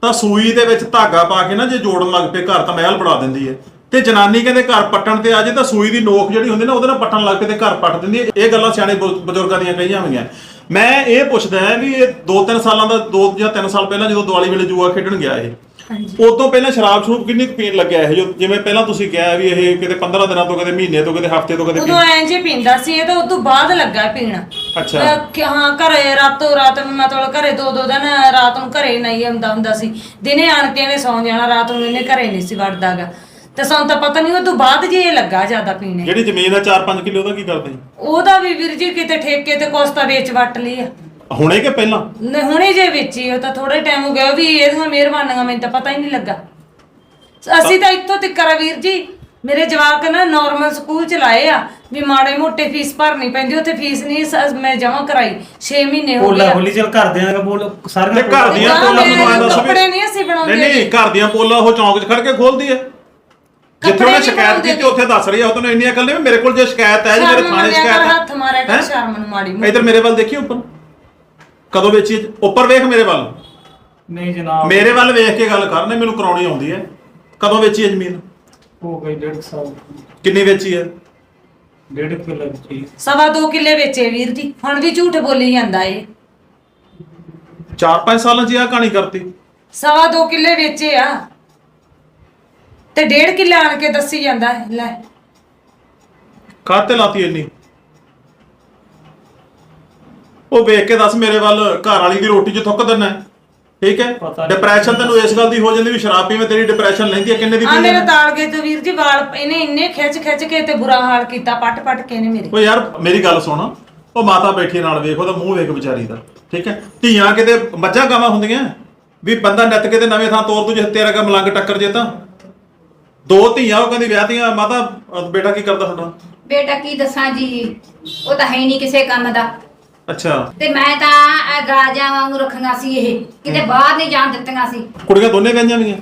ਤਾਂ ਸੂਈ ਦੇ ਵਿੱਚ ਧਾਗਾ ਪਾ ਕੇ ਨਾ ਜੇ ਜੋੜਨ ਲੱਗ ਪਏ, ਘਰ ਤਾਂ ਮਹਿਲ ਬਣਾ ਦਿੰਦੀ ਹੈ। ਤੇ ਜਨਾਨੀ ਕਹਿੰਦੇ ਘਰ ਪੱਟਣ ਤੇ ਆ ਜੇ, ਤਾਂ ਸੂਈ ਦੀ ਨੋਕ ਜਿਹੜੀ ਹੁੰਦੀ ਨਾ, ਉਹਦੇ ਨਾਲ ਪੱਟਣ ਲੱਗ ਪਏ ਤੇ ਘਰ ਪੱਟ ਦਿੰਦੀ ਹੈ। ਇਹ ਗੱਲਾਂ ਸਿਆਣੇ ਬਜ਼ੁ- ਬਜ਼ੁਰਗਾਂ ਦੀਆਂ ਕਹੀਆਂ ਹੋਈਆਂ। ਮੈਂ ਇਹ ਪੁੱਛਦਾ ਵੀ ਇਹ 2-3 ਸਾਲਾਂ ਦਾ 2 ਜਾਂ 3 ਸਾਲ ਪਹਿਲਾਂ ਜਦੋਂ ਦੀਵਾਲੀ ਵੇਲੇ ਜੂਆ ਖੇਡਣ ਗਿਆ ਇਹ ਉਦੋਂ ਪਹਿਲਾਂ ਸ਼ਰਾਬ ਸ਼ਰੂਬ ਕਿੰਨੀ ਕੁ ਪੀਣ ਲੱਗਿਆ ਇਹ ਜੋ ਜਿਵੇਂ ਪਹਿਲਾਂ ਤੁਸੀਂ ਕਿਹਾ ਵੀ ਇਹ ਕਿਤੇ 15 ਦਿਨਾਂ ਤੋਂ ਕਿਤੇ ਮਹੀਨੇ ਤੋਂ ਕਿਤੇ ਹਫ਼ਤੇ ਤੋਂ ਕਿਤੇ ਉਦੋਂ ਐਂ ਜੇ ਪੀਂਦਾ ਸੀ ਇਹ ਤਾਂ ਉਦੋਂ ਬਾਅਦ ਲੱਗਾ ਪੀਣਾ। ਅੱਛਾ। ਕਿ ਹਾਂ ਘਰੇ ਰਾਤੋਂ ਰਾਤ ਮਤਲਬ ਘਰੇ ਦੋ ਦੋ ਦਿਨ ਰਾਤ ਨੂੰ ਘਰੇ ਨਹੀਂ ਆਉਂਦਾ ਹੁੰਦਾ ਸੀ। ਦਿਨੇ ਆਣ ਕੇ ਇਹਨੇ ਸੌਂ ਜਾਣਾ ਰਾਤ ਨੂੰ ਇਹਨੇ ਘਰੇ ਨਹੀਂ ਸੀ ਵੜਦਾਗਾ। ਤੇ ਸਾਨੂੰ ਤਾਂ ਪਤਾ ਨਹੀਂ ਉਦੋਂ ਬਾਅਦ ਜੇ ਇਹ ਲੱਗਾ ਜ਼ਿਆਦਾ ਪੀਣੇ। ਜਿਹੜੀ ਜ਼ਮੀਨ ਆ 4-5 ਕਿਲੋ ਉਹਦਾ ਕੀ ਕਰਦੇ ਉਹਦਾ ਵੀ ਵੀਰ ਜੀ ਕਿਤੇ ਠੇਕੇ ਤੇ ਕੋਸਤਾ ਵੇਚ ਵੱਟ ਲਈ ਆ। ਹੁਣੇ ਕਿ ਪਹਿਲਾਂ? ਨੇ ਹੁਣੇ ਜੇ ਵੇਚੀ ਉਹ ਤਾਂ ਥੋੜਾ ਟਾਈਮ ਹੋ ਗਿਆ ਉਹ ਵੀ ਇਹਦੀਆਂ ਮਿਹਰਬਾਨੀਆਂ ਮੈਨੂੰ ਤਾਂ ਪਤਾ ਹੀ ਨਹੀਂ ਲੱਗਾ। ਅਸੀਂ ਤਾਂ ਇੱਥੋਂ ਤੱਕ ਆ ਵੀਰ ਜੀ ਮੇਰੇ ਜਵਾਕ ਨਾ ਨਾਰਮਲ ਸਕੂਲ ਚ ਲਾਏ ਆ ਵੀ ਮਾੜੇ ਮੋਟੇ ਫੀਸ ਭਰਨੀ ਪੈਂਦੀ ਉੱਥੇ ਫੀਸ ਨਹੀਂ ਸ- ਮੈਂ ਜਮਾ ਕਰਾਈ 6 ਮਹੀਨੇ ਹੋ ਗਏ ਹੋਲੀ ਚਲ ਘਰ ਦੇ ਨਾਲ ਬੋਲ ਤੇ ਸਾਰੀਆਂ ਘਰ ਦੀਆਂ ਨਾ, ਪੋਲਾਂ ਮੈਂ ਮੈਨੂੰ ਐਂ ਦੱਸੋ ਵੀ ਕੱਪੜੇ ਨਹੀਂ ਅਸੀਂ ਬਣਾਉਂਦੇ ਨਹੀਂ ਨਹੀਂ ਘਰ ਦੀਆਂ ਪੋਲਾਂ ਉਹ ਚੌਂਕ 'ਚ ਖੜ ਕੇ ਖੋਲਦੀ ਹੈ। ਜਿੱਥੇ ਉਹਨੇ ਨਹੀਂ ਸ਼ਿਕਾਇਤ ਬਣਾਉਂਦੇ ਕੀਤੀ ਉੱਥੇ ਦੱਸ ਰਹੀ ਆ ਉਹ ਤੈਨੂੰ ਇੰਨੀਆਂ ਗੱਲ ਨਹੀਂ ਵੀ ਮੇਰੇ ਕੋਲ ਜੇ ਸ਼ਿਕਾਇਤ ਹੈ ਜੇ ਮੇਰੇ ਸ਼ਰਮ ਥਾਣੇ ਮੰਨਿਆ ਸ਼ਿਕਾਇਤ ਕਰ, ਹੈ। ਹੱਥ ਮਾਰਿਆ ਕਰ ਹੈਂ? ਸ਼ਰਮ ਨੂੰ ਮਾੜੀ ਮੋਟੀ। ਇੱਧਰ ਮੇਰੇ ਵੱਲ ਦੇਖੀ ਉੱਪਰ। ਕਦੋਂ ਵੇਚੀ? ਉੱਪਰ ਵੇਖ ਮੇਰੇ ਵੱਲ। ਨਹੀਂ ਜਨਾਬ। ਮੇਰੇ ਵੱਲ ਵੇਖ ਕੇ ਗੱਲ ਕਰਨੇ ਮੈਨੂੰ ਕਰਾਉਣੀ ਆਉਂਦੀ ਹੈ। ਕਦੋਂ ਵੇਚੀ ਹੈ ਜ਼ਮੀਨ? ਹੋ ਗਈ ਡੇਢ ਸਾਲ। ਕਿੰਨੀ ਵੇਚੀ ਹੈ? ਡੇਢ ਕਿੱਲਾ ਵਿੱਚ ਸਵਾ ਦੋ ਕਿੱਲੇ ਵੇਚੇ ਵੀਰ ਜੀ। ਹੁਣ ਵੀ ਝੂਠ ਬੋਲੀ ਜਾਂਦਾ ਏ। 4-5 ਸਾਲਾਂ 'ਚ ਇਹ ਆਹ ਕਹਾਣੀ ਕਰਤੀ। ਸਵਾ ਦੋ ਕਿੱਲੇ ਵੇਚੇ ਆ। ਤੇ ਡੇਢ ਕਿੱਲੇ ਆਣ ਕੇ ਦੱਸੀ ਜਾਂਦਾ ਲੈ। ਕਾਹਤੇ ਲਾਤੀ ਇੰਨੀ? ਉਹ ਵੇਖ ਕੇ ਦੱਸ ਮੇਰੇ ਵੱਲ ਘਰ ਵਾਲੀ ਦੀ ਰੋਟੀ 'ਚ ਥੁੱਕ ਦਿੰਨਾ। ਠੀਕ ਹੈ? ਨਹੀਂ। ਡਿਪਰੈਸ਼ਨ ਤੈਨੂੰ ਇਸ ਗੱਲ ਦੀ ਹੋ ਜਾਂਦੀ ਵੀ ਸ਼ਰਾਬ ਪੀਵੇਂ ਤੇਰੀ ਡਿਪਰੈਸ਼ਨ ਲੈਂਦੀ ਹੈ ਕਿੰਨੇ ਦੀ ਆ ਪੀਂਦੀ ਮੇਰੇ ਹੈ? ਤਾਲ ਗਏ ਤੇ ਵੀਰ ਜੀ ਵਾਲ ਇਹਨੇ ਇੰਨੇ ਖਿੱਚ ਖਿੱਚ ਕੇ ਤੇ ਬੁਰਾ ਹਾਲ ਕੀਤਾ ਪੱਟ ਪੱਟ ਕੇ ਨੇ ਮੇਰੇ। ਓ ਯਾਰ ਮੇਰੀ ਗੱਲ ਸੁਣ। ਉਹ ਮਾਤਾ ਬੈਠੀ ਨਾਲ ਵੇਖ ਉਹਦਾ ਮੂੰਹ ਵੇਖ ਵਿਚਾਰੀ ਦਾ। ਠੀਕ ਹੈ? ਧੀਆਂ ਕਿਤੇ ਮੱਝਾਂ ਗਾਵਾਂ ਹੁੰਦੀਆਂ? ਵੀ ਬੰਦਾ ਨਿੱਤ ਕੇ ਤੇ ਨਵੇਂ ਥਾਂ ਤੋਰ ਦੂ ਜੇ ਤੇਰਾ ਕਾ ਮਲੰਗ ਟੱਕਰ ਜੇ ਤਾਂ। ਦੋ ਧੀਆਂ ਉਹ ਕਹਿੰਦੀ ਵਿਆਹਤੀਆਂ ਮਾਤਾ ਅਹ ਬੇਟਾ ਕੀ ਕਰਦਾ ਤੁਹਾਡਾ ਬੇਟਾ ਕੀ ਦੱਸਾਂ ਜੀ? ਉਹ ਤਾਂ ਹੈ ਨਹੀਂ ਕਿਸੇ ਕੰਮ ਦਾ। ਅੱਛਾ। ਤੇ ਮੈਂ ਤਾਂ ਇਹ ਰਾਜਾ ਵਾਂਗੂ ਰੱਖੀਆਂ ਸੀ ਇਹ। ਕਿਤੇ ਬਾਹਰ ਨਹੀਂ ਜਾਣ ਦਿੱਤੀਆਂ ਸੀ। ਕੁੜੀਆਂ ਦੋਨੇ ਵਿਆਹੀਆਂ ਵੀਆਂ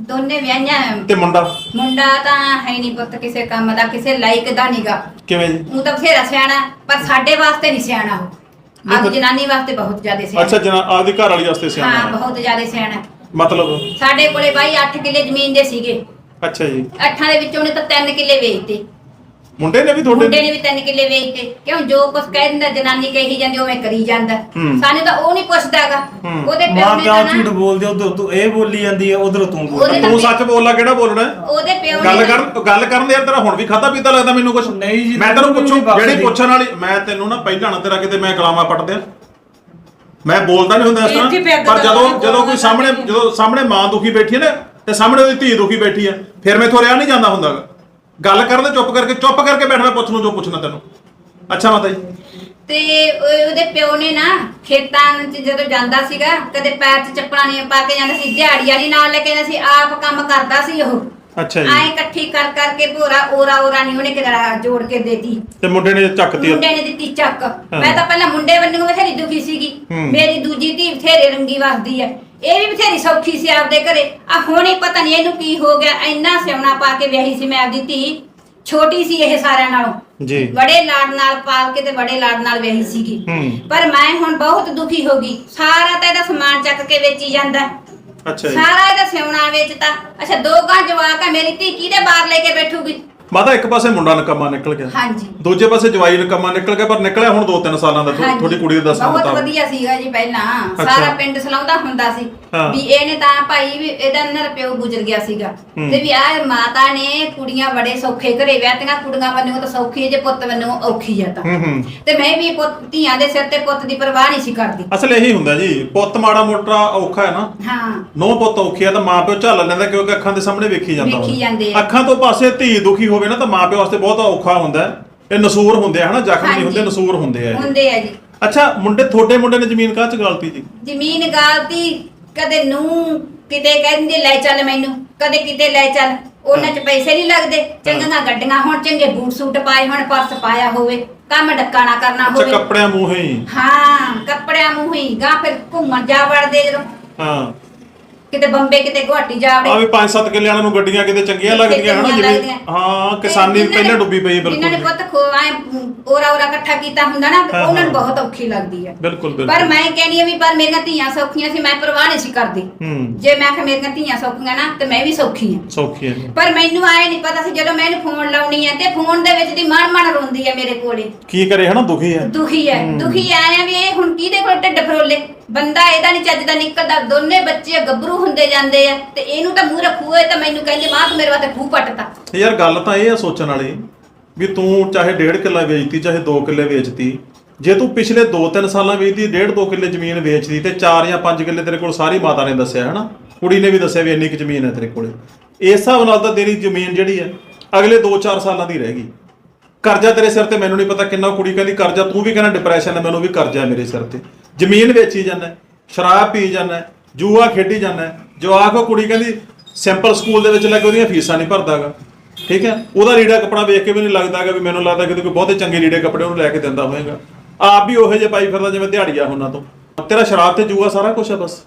ਦੋਨੇ ਵਿਆਹੀਆਂ ਤੇ ਮੁੰਡਾ? ਮੁੰਡਾ ਤਾਂ ਹੈ ਨਹੀਂ ਪੁੱਤ ਕਿਸੇ ਕੰਮ ਦਾ ਕਿਸੇ ਲਾਇਕ ਦਾ ਨੀਗਾ ਕਿਵੇਂ ਜੀ? ਉਹ ਤਾਂ ਬਥੇਰਾ ਸਿਆਣਾ ਪਰ ਸਾਡੇ ਵਾਸਤੇ ਨਹੀਂ ਸਿਆਣਾ ਉਹ। ਆਪਦੀ ਜਨਾਨੀ ਵਾਸਤੇ ਬਹੁਤ ਜ਼ਿਆਦਾ ਅੱਛਾ ਸਿਆਣਾ ਜਨਾ ਆਪਦੀ ਘਰ ਵਾਲੀ ਵਾਸਤੇ ਹਾਂ ਸਿਆਣਾ ਹੈ। ਬਹੁਤ ਜ਼ਿਆਦਾ ਸਿਆਣਾ ਮਤਲਬ? ਸਾਡੇ ਕੋਲੇ ਬਾਈ 8 ਕਿੱਲੇ ਜ਼ਮੀਨ ਦੇ ਸੀਗੇ। ਅੱਛਾ ਜੀ। ਅੱਠਾਂ ਦੇ ਵਿੱਚੋਂ ਉਹਨੇ ਤਾਂ 3 ਕਿੱਲੇ ਵੇਚਤੇ। ਮੁੰਡੇ ਨੇ ਵੀ ਮੁੰਡੇ ਤੁਹਾਡੇ ਨੇ ਵੀ 3 ਕਿੱਲੇ ਵੇਚਤੇ ਕਿਉਂ ਜੋ ਕੁਛ ਕਹਿ ਦਿੰਦਾ ਜਨਾਨੀ ਕਹੀ ਜਾਂਦੀ ਉਵੇਂ ਕਰੀ ਜਾਂਦਾ ਹੂੰ। ਸਾਨੂੰ ਤਾਂ ਉਹ ਨਹੀਂ ਪੁੱਛਦਾਗਾ ਹੂੰ। ਉਹਦੇ ਪਿਓ ਮਾਂ ਨੇ ਤਾਂ ਝੂਠ ਨਾ ਬੋਲਦੇ ਉਧਰ ਤੂੰ ਇਹ ਬੋਲੀ ਜਾਂਦੀ ਹੈ ਉਧਰ ਤੂੰ ਬੋਲ ਉਹਦੇ ਤੂੰ ਸੱਚ ਬੋਲਣਾ ਕਿਹੜਾ ਬੋਲਣਾ ਹੈ? ਉਹਦੇ ਪਿਓ ਗੱਲ ਨੇ ਕਰਨ ਗੱਲ ਕਰਨ ਦੇ ਯਾਰ ਤੇਰਾ ਹੁਣ ਵੀ ਖਾਦਾ ਪੀਤਾ ਲੱਗਦਾ ਮੈਨੂੰ ਕੁਝ ਨਹੀਂ ਜੀ, ਮੈਂ ਤੈਨੂੰ ਤੈਨੂੰ ਪੁੱਛੂ। ਜਿਹੜੀ ਪੁੱਛਣ ਵਾਲੀ ਮੈਂ ਤੈਨੂੰ ਨਾ ਪਹਿਲਾਂ ਨਾ ਤੇਰਾ ਕਿਤੇ ਮੈਂ ਕਲਾਮਾ ਪੱਟ ਦਿਆਂ ਮੈਂ ਬੋਲਦਾ ਨਹੀਂ ਹੁੰਦਾ ਇਸ ਵੀਰ ਜੀ, ਤਰ੍ਹਾਂ ਪੈਗ ਪਰ ਤਾਂ ਜਦੋਂ ਜਦੋਂ ਕੋਈ ਸਾਹਮਣੇ। ਜਦੋਂ ਸਾਹਮਣੇ ਮਾਂ ਦੁਖੀ ਬੈਠੀ ਹੈ ਨਾ ਤੇ ਸਾਹਮਣੇ ਉਹਦੀ ਧੀ ਦੁਖੀ ਬੈਠੀ ਹੈ ਫਿਰ ਮੈਥੋਂ ਰਿਆ ਨਹੀਂ ਜਾਂਦਾ ਹੁੰਦਾ ਗਾ। ਗੱਲ ਕਰਨ ਦੇ ਚੁੱਪ ਕਰਕੇ ਚੁੱਪ ਕਰਕੇ ਬੈਠਣਾ ਪੁੱਛ ਨੂੰ ਜੋ ਪੁੱਛਣਾ ਤੈਨੂੰ। ਅੱਛਾ ਮਾਤਾ ਜੀ। ਤੇ ਉਹ- ਉਹਦੇ ਪਿਓ ਨੇ ਨਾ ਖੇਤਾਂ 'ਚ ਜਦੋਂ ਜਾਂਦਾ ਸੀਗਾ ਕਦੇ ਪੈਰ 'ਚ ਚੱਪਲਾਂ ਨਹੀਂ ਪਾ ਕੇ ਜਾਂਦਾ ਸੀ ਦਿਹਾੜੀ ਵਾਲੀ ਨਾਲ ਲੈ ਕੇ ਜਾਂਦਾ ਸੀ ਆਪ ਕੰਮ ਕਰਦਾ ਸੀ ਉਹ। ਅੱਛਾ ਐ ਇਕੱਠੀ ਕਰ ਕਰਕੇ ਭੋਰਾ ਓਰਾ ਓਰਾ ਨਹੀਂ ਉਹਨੇ ਕਿਹੜਾ ਜੋੜ ਕੇ ਦੇਤੀ। ਤੇ ਮੁੰਡੇ ਨੇ ਚੱਕਤੀ ਮੁੰਡੇ ਨੇ ਦਿੱਤੀ ਚੱਕ। ਮੈਂ ਤਾਂ ਪਹਿਲਾਂ ਮੁੰਡੇ ਵੱਲੋਂ ਬਥੇਰੀ ਦੁਖੀ ਸੀਗੀ। ਹੂੰ। ਮੇਰੀ ਦੂਜੀ ਧੀ ਬਥੇਰੇ ਰੰਗੀ ਵਸਦੀ ਐ। ਇਹ ਵੀ ਬਥੇਰੀ ਸੌਖੀ ਸੀ ਆਪਦੇ ਘਰੇ। ਆ ਹੁਣ ਹੀ ਪਤਾ ਨਹੀਂ ਇਹਨੂੰ ਕੀ ਹੋ ਗਿਆ। ਇੰਨਾ ਸਿਉਣਾ ਪਾ ਕੇ ਵਿਆਹੀ ਸੀ ਮੈਂ ਆਪਦੀ ਧੀ। ਛੋਟੀ ਸੀ ਇਹ ਸਾਰਿਆਂ ਨਾਲੋਂ। ਜੀ। ਬੜੇ ਲਾਡ ਨਾਲ ਪਾਲ ਕੇ ਤੇ ਬੜੇ ਲਾਡ ਨਾਲ ਵਿਆਹੀ ਸੀਗੀ। ਹੂੰ। ਪਰ ਮੈਂ ਹੁਣ ਬਹੁਤ ਦੁਖੀ ਹੋ ਗਈ। ਸਾਰਾ ਤਾਂ ਇਹਦਾ ਸਮਾਨ ਚੱਕ ਕੇ ਵੇਚੀ ਜਾਂਦਾ। ਅੱਛਾ ਜੀ। ਸਾਰਾ ਇਹਦਾ ਸਿਉਣਾ ਵੇਚਤਾ। ਅੱਛਾ ਦੋ ਗਾਂ ਜਵਾਕ ਆ ਮੇਰੀ ਧੀ ਕਿਹਦੇ ਬਾਹਰ ਲੈ ਕੇ ਬੈਠੂਗੀ? ਮਾਤਾ ਇੱਕ ਪਾਸੇ ਮੁੰਡਾ ਨਕਮਾ ਨਿਕਲ ਗਿਆ ਹਾਂਜੀ ਦੂਜੇ ਪਾਸੇ ਜਵਾਈ ਨਕਮਾ ਨਿਕਲ ਗਿਆ ਪਰ ਨਿਕਲਿਆ ਹੁਣ 2-3 ਸਾਲਾਂ ਦਾ ਹਾਂਜੀ। ਤੁਹਾਡੀ ਕੁੜੀ ਦੇ ਦੱਸਣ ਬਹੁਤ ਮੁਤਾਬਕ ਵਧੀਆ ਸੀਗਾ ਜੀ ਪਹਿਲਾਂ। ਸਾਰਾ ਪਿੰਡ ਸਲਾਉਂਦਾ ਹੁੰਦਾ ਸੀ ਹਾਂ। ਵੀ ਇਹਨੇ ਤਾਂ ਭਾਈ ਵੀ ਇਹਦਾ ਨਰ ਪਿਓ ਗੁਜ਼ਰ ਗਿਆ ਸੀਗਾ ਹੂੰ। ਤੇ ਵੀ ਆ ਮਾਤਾ ਨੇ ਕੁੜੀਆਂ ਬੜੇ ਸੌਖੇ ਘਰੇ ਵਿਆਹਤੀਆਂ ਕੁੜੀਆਂ ਵੱਲੋਂ ਤਾਂ ਸੌਖੀ ਹੈ ਜੇ ਪੁੱਤ ਵੱਲੋਂ ਔਖੀ ਆ ਤਾਂ ਹੂੰ ਹੂੰ ਤੇ ਮੈਂ ਵੀ ਪੁੱਤ ਧੀਆਂ ਦੇ ਸਿਰ ਤੇ ਪੁੱਤ ਦੀ ਪਰਵਾਹ ਨਹੀਂ ਸੀ ਕਰਦੀ ਅਸਲ ਇਹੀ ਹੁੰਦਾ ਜੀ ਪੁੱਤ ਮਾੜਾ ਮੋਟਾ ਔਖਾ ਹੈ ਨਾ ਹਾਂ ਨੋ ਪੁੱਤ ਔਖੀ ਆ ਤਾਂ ਮਾਪਿਓ ਝੱਲ ਲੈਂਦਾ ਕਿਉਂਕਿ ਅੱਖਾਂ ਦੇ ਸਾਹਮਣੇ ਵੇਖੀ ਜਾਂਦਾ ਵੇਖੀ। ਜਾਂਦੇ ਆ। ਅੱਖਾਂ ਤੋਂ ਪਾਸੇ ਧੀ ਦੁਖੀ ਹੋਵੇ ਨਾ ਤਾਂ ਮਾਪਿਓ ਵਾਸਤੇ ਬਹੁਤ ਔਖਾ ਹੁੰਦਾ ਹੈ। ਇਹ ਨਸੂਰ ਹੁੰਦੇ ਆ ਹਨਾ? ਜ਼ਖਮ ਨਹੀਂ ਹੁੰਦੇ ਹਾਂਜੀ। ਨਸੂਰ ਹੁੰਦੇ ਆ ਇਹ। ਹੁੰਦੇ ਆ ਜੀ। ਅੱਛਾ ਮੁੰਡੇ ਤੁਹਾਡੇ ਮੁੰਡੇ ਨੇ ਜ਼ਮੀਨ ਕਾਹ ਚ ਗਾਲਤੀ ਜੀ? ਜ਼ਮੀਨ ਗਾਲਤੀ ਕਦੇ ਨੂੰ ਕਿਤੇ ਕਹਿੰਦੇ ਲੈ ਚੱਲ ਮੈਨੂੰ। ਕਦੇ ਕਿਤੇ ਲੈ ਚੱਲ। ਉਹਨਾਂ 'ਚ ਪੈਸੇ ਨਹੀਂ ਲੱਗਦੇ। ਚੰਗੀਆਂ ਗੱਡੀਆਂ ਹੁਣ ਚੰਗੇ ਬੂਟ ਸੂਟ ਪਾਏ ਹੁਣ ਪਰਸ ਪਾਇਆ ਹੋਵੇ। ਕੰਮ ਡੱਕਾ ਨਾ ਕਰਨਾ ਅੱਛਾ ਹੋਵੇ। ਕੱਪੜਿਆਂ ਮੂੰਹੇ ਹੀ। ਹਾਂ ਕੱਪੜਿਆਂ ਮੂੰਹ ਹੀ। ਗਾਂ ਫਿਰ ਘੁੰਮਣ ਜਾ ਵੜਦੇ ਜਦੋਂ। ਹਾਂ। ਕਿਤੇ ਬੰਬੇ ਕਿਤੇ ਗੁਹਾਟੀ ਜਾ ਆ ਵੜੇ ਵੀ 5-7 ਕਿੱਲੇ ਵਾਲਿਆਂ ਨੂੰ ਗੱਡੀਆਂ ਕਿਤੇ ਚੰਗੀਆਂ ਲੱਗਦੀਆਂ ਹਨਾ ਜਿਵੇਂ। ਹਾਂ ਕਿਸਾਨੀ ਪਹਿਲਾਂ ਡੁੱਬੀ ਪਈ ਹੈ ਜਿਨ੍ਹਾਂ ਨੇ ਬਿਲਕੁਲ ਪੁੱਤ ਖੋਆਏ ਓਰਾ ਓਰਾ ਇਕੱਠਾ ਕੀਤਾ ਹੁੰਦਾ ਨਾ ਹਾਂ, ਉਹਨਾਂ ਨੂੰ ਹਾਂ। ਬਹੁਤ ਔਖੀ ਲੱਗਦੀ ਹੈ ਬਿਲਕੁਲ ਪਰ ਬਿਲਕੁਲ ਮੈਂ ਕਹਿੰਦੀ ਆ ਵੀ ਪਰ ਮੇਰੀਆਂ ਧੀਆਂ ਸੌਖੀਆਂ ਸੀ ਮੈਂ ਪਰਵਾਹ ਨਹੀਂ ਸੀ ਕਰਦੀ। ਹੂੰ। ਜੇ ਮੈਂ ਕਿ ਮੇਰੀਆਂ ਧੀਆਂ ਸੌਖੀਆਂ ਨਾ ਤੇ ਮੈਂ ਵੀ ਸੌਖੀ ਹਾਂ ਸੌਖੀ ਹੈ ਪਰ ਮੈਨੂੰ ਆਏ ਨਹੀਂ ਪਤਾ ਸੀ ਜਦੋਂ ਮੈਂ ਇਹਨੂੰ ਫੋਨ ਲਾਉਣੀ ਆ ਤੇ ਫੋਨ ਦੇ ਵਿੱਚ ਦੀ ਮਨ ਮਨ ਰੋਂਦੀ ਆ ਮੇਰੇ ਕੋਲੇ। ਕੀ ਕਰੇ ਹਨਾ ਦੁਖੀ ਹੈ ਦੁਖੀ ਹੈ। ਦੁਖੀ ਆਇਆ ਵੀ ਇਹ ਹੁਣ ਕਿਹਦੇ ਕੋਲ ਢਿੱਡ ਫਰੋਲੇ? ਬੰਦਾ ਇਹਦਾ ਨਹੀਂ ਚੱਜਦਾ ਨਿਕਲਦਾ, ਦੋਨੇ ਬੱਚੇ ਗੱਭਰੂ ਹੁੰਦੇ ਜਾਂਦੇ ਆ, ਤੇ ਇਹਨੂੰ ਤਾਂ ਮੂੰਹ ਰੱਖੂ ਤਾਂ ਮੈਨੂੰ ਕਹਿੰਦੇ ਮਾਂ ਤੂੰ ਮੇਰੇ ਵਾਸਤੇ ਖੂਹ ਪੱਟਤਾ ਯਾਰ ਗੱਲ ਤਾਂ ਇਹ ਆ ਸੋਚਣ ਵਾਲੀ ਵੀ ਤੂੰ ਚਾਹੇ 1.5 ਕਿੱਲਾ ਵੇਚਤੀ, ਚਾਹੇ 2 ਕਿੱਲੇ ਵੇਚਤੀ, ਜੇ ਤੂੰ ਪਿਛਲੇ 2-3 ਸਾਲਾਂ ਵੇਚਦੀ 1.5 2 ਕਿੱਲੇ ਜ਼ਮੀਨ ਵੇਚਦੀ ਤੇ 4 ਜਾਂ 5 ਕਿੱਲੇ ਤੇਰੇ ਕੋਲ ਸਾਰੀ ਮਾਤਾ ਨੇ ਦੱਸਿਆ ਹੈ ਨਾ ਕੁੜੀ ਨੇ ਵੀ ਦੱਸਿਆ ਵੀ ਇੰਨੀ ਕੁ ਜ਼ਮੀਨ ਹੈ ਤੇਰੇ ਕੋਲ। ਇਸ ਹਿਸਾਬ ਨਾਲ ਤਾਂ ਤੇਰੀ ਜ਼ਮੀਨ ਜਿਹੜੀ ਹੈ, ਅਗਲੇ 2-4 ਸਾਲਾਂ ਦੀ ਰਹਿ ਗਈ। ਕਰਜ਼ਾ ਤੇਰੇ ਸਿਰ ਤੇ ਮੈਨੂੰ ਨਹੀਂ ਪਤਾ ਕਿੰਨਾ ਕੁੜੀ ਕਹਿੰਦੀ, ਕਰਜ਼ਾ ਤੂੰ ਵੀ ਕਹਿੰਦਾ ਡਿਪਰੈਸ਼ਨ ਹੈ, ਮੈਨੂੰ ਵੀ ਕਰਜ਼ਾ ਹੈ ਮੇਰੇ ਸਿਰ ਤੇ। ਜ਼ਮੀਨ ਵੇਚੀ ਜਾਂਦਾ, ਸ਼ਰਾਬ ਪੀ ਜਾਂਦਾ, ਜੂਆ ਖੇਡੀ ਜਾਂਦਾ। ਜਵਾਕ ਉਹ ਕੁੜੀ ਕਹਿੰਦੀ ਸਿੰਪਲ ਸਕੂਲ ਦੇ ਵਿੱਚ ਲੱਗ ਉਹਦੀਆਂ ਫੀਸਾਂ ਨਹੀਂ ਭਰਦਾਗਾ। ਠੀਕ ਹੈ? ਉਹਦਾ ਲੀੜਾ ਕੱਪੜਾ ਵੇਖ ਕੇ ਵੀ ਨਹੀਂ ਲੱਗਦਾਗਾ ਵੀ ਮੈਨੂੰ ਲੱਗਦਾ ਕਿ ਕੋਈ ਬਹੁਤੇ ਚੰਗੇ ਲੀੜੇ ਕੱਪੜੇ ਉਹਨੂੰ ਲੈ ਕੇ ਦਿੰਦਾ ਹੋਵੇਗਾ ਆਪ ਵੀ ਉਹੋ ਜਿਹੇ ਪਾਈ ਫਿਰਦਾ ਜਿਵੇਂ ਦਿਹਾੜੀਆ ਉਹਨਾਂ ਤੋਂ। ਤੇਰਾ ਸ਼ਰਾਬ ਤੇ ਜੂਆ ਸਾਰਾ ਕੁਝ ਹੈ ਬਸ।